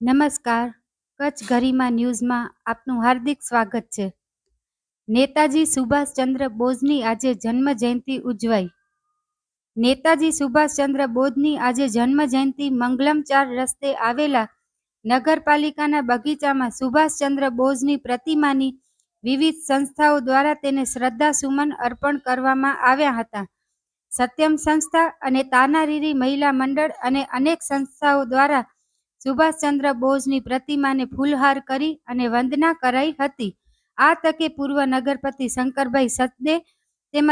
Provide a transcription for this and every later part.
નમસ્કાર. કચ્છ ગરિમા ન્યૂઝમાં આપનું હાર્દિક સ્વાગત છે. નેતાજી સુભાષચંદ્ર બોઝની આજે જન્મ જયંતિ ઉજવાઈ. નેતાજી સુભાષચંદ્ર બોઝની આજે જન્મ જયંતિ મંગલમ ચાર રસ્તે આવેલા નગરપાલિકાના બગીચામાં સુભાષચંદ્ર બોઝની પ્રતિમાની વિવિધ સંસ્થાઓ દ્વારા તેને શ્રદ્ધાસુમન અર્પણ કરવામાં આવ્યા હતા. સત્યમ સંસ્થા અને તાનારીરી મહિલા મંડળ અને અનેક સંસ્થાઓ દ્વારા સુભાષચંદ્ર બોઝની પ્રતિમાને ફૂલહાર કરી અને વંદના કરાઈ હતી. આ તકે પૂર્વ નગરપતિ શંકરભાઈ સચદે તેમજ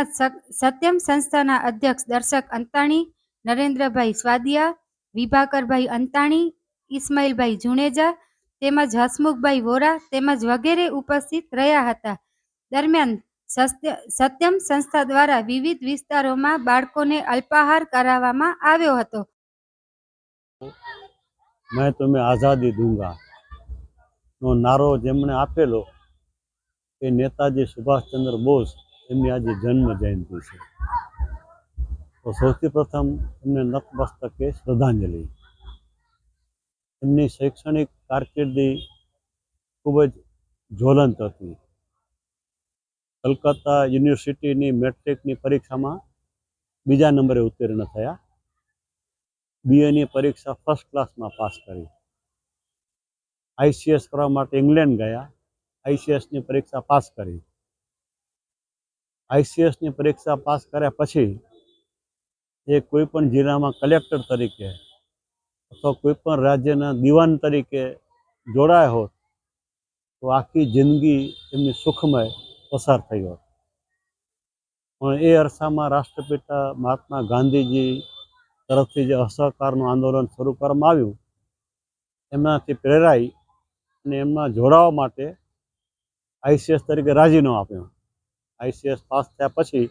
સત્યમ સંસ્થાના અધ્યક્ષ દર્શક અંતાણી, નરેન્દ્રભાઈ સ્વાદિયા, વિભાકરભાઈ અંતાણી ઇસ્માઇલભાઈ જુણેજા તેમજ હસમુખભાઈ વોરા તેમજ વગેરે ઉપસ્થિત રહ્યા હતા. દરમિયાન સત્યમ સંસ્થા દ્વારા વિવિધ વિસ્તારોમાં બાળકોને અલ્પાહાર કરાવવામાં આવ્યો હતો. મેં તમે આઝાદી દૂંગા નો નારો જેમણે આપેલો, એ નેતાજી સુભાષચંદ્ર બોઝ એમની આજે જન્મ જયંતિ છે. તો સૌથી પ્રથમ એમને નતમસ્તકે શ્રદ્ધાંજલિ. એમની શૈક્ષણિક કારકિર્દી ખૂબ જ જ્વલંત હતી. કલકત્તા યુનિવર્સિટીની મેટ્રિકની પરીક્ષામાં બીજા નંબરે ઉત્તીર્ણ થયા. બીએની પરીક્ષા ફર્સ્ટ ક્લાસમાં પાસ કરી. આઈસીએસ કરવા માટે ઇંગ્લેન્ડ ગયા. આઈસીએસની પરીક્ષા પાસ કરી. આઈસીએસની પરીક્ષા પાસ કર્યા પછી એ કોઈપણ જિલ્લામાં કલેક્ટર તરીકે અથવા કોઈ પણ રાજ્યના દિવાન તરીકે જોડાયા હોત, તો આખી જિંદગી એમની સુખમય પસાર થઈ હોત. પણ એ અરસામાં રાષ્ટ્રપિતા મહાત્મા ગાંધીજી તરફથી જે અસહકારનું આંદોલન શરૂ કરવામાં આવ્યું એમનાથી પ્રેરાઈ અને એમના જોડાવા માટે આઈસીએસ તરીકે રાજીનામું આપ્યો. આઈસીએસ પાસ થયા પછી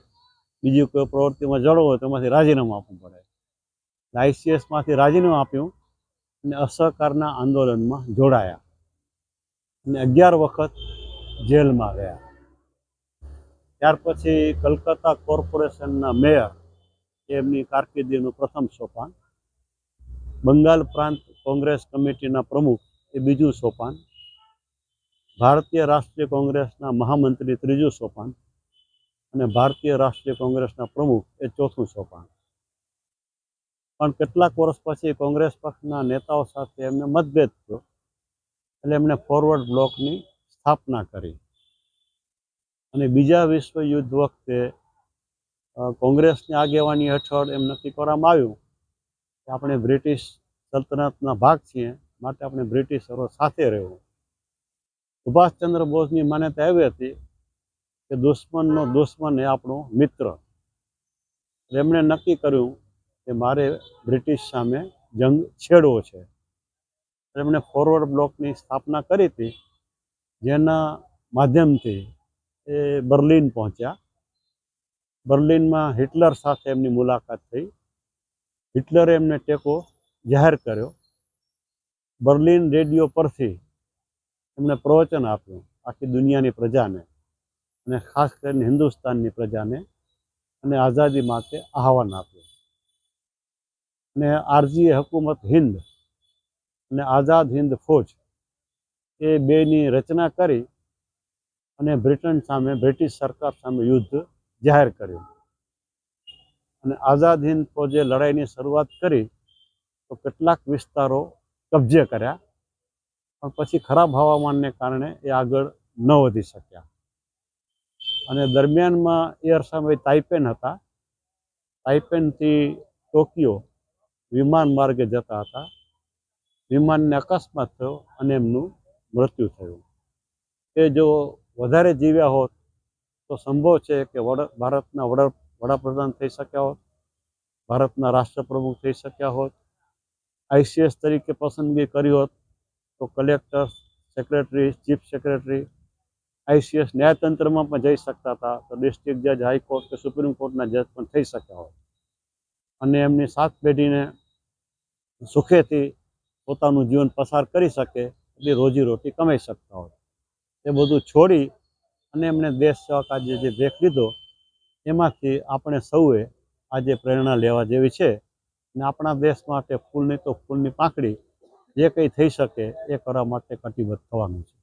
બીજી કોઈ પ્રવૃત્તિમાં જોડવું હોય તો એમાંથી રાજીનામું આપવું પડે. આઈસીએસમાંથી રાજીનામું આપ્યું અને અસહકારના આંદોલનમાં જોડાયા. અને અગિયાર વખત જેલમાં ગયા. ત્યાર પછી કલકત્તા કોર્પોરેશનના મેયર એમની કારકિર્દીનું પ્રથમ સોપાન. બંગાળ પ્રાંત કોંગ્રેસ કમિટીના પ્રમુખ એ બીજું સોપાન. ભારતીય રાષ્ટ્રીય કોંગ્રેસના મહામંત્રી ત્રીજું સોપાન. અને ભારતીય રાષ્ટ્રીય કોંગ્રેસના પ્રમુખ એ ચોથું સોપાન. પણ કેટલાક વર્ષ પછી કોંગ્રેસ પક્ષના નેતાઓ સાથે એમને મતભેદ થયો. એટલે એમણે ફોરવર્ડ બ્લોકની સ્થાપના કરી. અને બીજા વિશ્વયુદ્ધ વખતે કોંગ્રેસની આગેવાની હેઠળ એમ નક્કી કરવામાં આવ્યું કે આપણે બ્રિટિશ સલ્તનતના ભાગ છીએ, માટે આપણે બ્રિટિશરો સાથે રહેવું. સુભાષચંદ્ર બોઝની માન્યતા એવી હતી કે દુશ્મનનો દુશ્મન એ આપણો મિત્ર. એમણે નક્કી કર્યું કે મારે બ્રિટિશ સામે જંગ છેડવો છે. એમણે ફોરવર્ડ બ્લોકની સ્થાપના કરી હતી, જેના માધ્યમથી એ બર્લિન પહોંચ્યા. બર્લિનમાં હિટલર સાથે એમની મુલાકાત થઈ. હિટલરે એમને ટેકો જાહેર કર્યો. બર્લિન રેડિયો પરથી એમણે પ્રવચન આપ્યું આખી દુનિયાની પ્રજાને અને ખાસ કરીને હિન્દુસ્તાનની પ્રજાને અને આઝાદી માટે આહવાન આપ્યું. અને આરજીએ હકુમત હિન્દ અને આઝાદ હિન્દ ફોજ એ બેની રચના કરી અને બ્રિટન સામે, બ્રિટિશ સરકાર સામે યુદ્ધ જાહેર કર્યું. અને આઝાદ હિન્દ ફોજે લડાઈની શરૂઆત કરી તો કેટલાક વિસ્તારો કબજે કર્યા. પણ પછી ખરાબ હવામાનને કારણે એ આગળ ન વધી શક્યા. અને દરમિયાનમાં એ અરસામાં તાઇપેન હતા. તાઇપેનથી ટોકિયો વિમાન માર્ગે જતા હતા. વિમાનને અકસ્માત થયો અને એમનું મૃત્યુ થયું. એ જો વધારે જીવ્યા હોત તો સંભવ છે કે વડ, ભારતના વડા, વડાપ્રધાન થઈ શક્યા હોત, ભારતના રાષ્ટ્રપ્રમુખ થઈ શક્યા હોત, આઈસીએસ તરીકે પસંદગી કરી હોત, તો collector, secretary, chief secretary, ICS ન્યાયતંત્રમાં પણ જઈ શકતા હતા, તો ડિસ્ટ્રિક્ટ જજ, હાઈકોર્ટ કે સુપ્રીમ કોર્ટના જજ પણ થઈ શક્યા હોત. અને એમની સાત પેઢીને સુખેથી પોતાનું જીવન પસાર કરી શકે, એટલી રોજીરોટી કમાઈ શકતા હોત. એ બધું છોડી અને એમણે દેશ સેવક આજે જે ભેખ લીધો, એમાંથી આપણે સૌએ આજે પ્રેરણા લેવા જેવી છે અને આપણા દેશ માટે ફૂલની તો ફૂલની પાંખડી જે કંઈ થઈ શકે એ કરવા માટે કટિબદ્ધ થવાનું છે.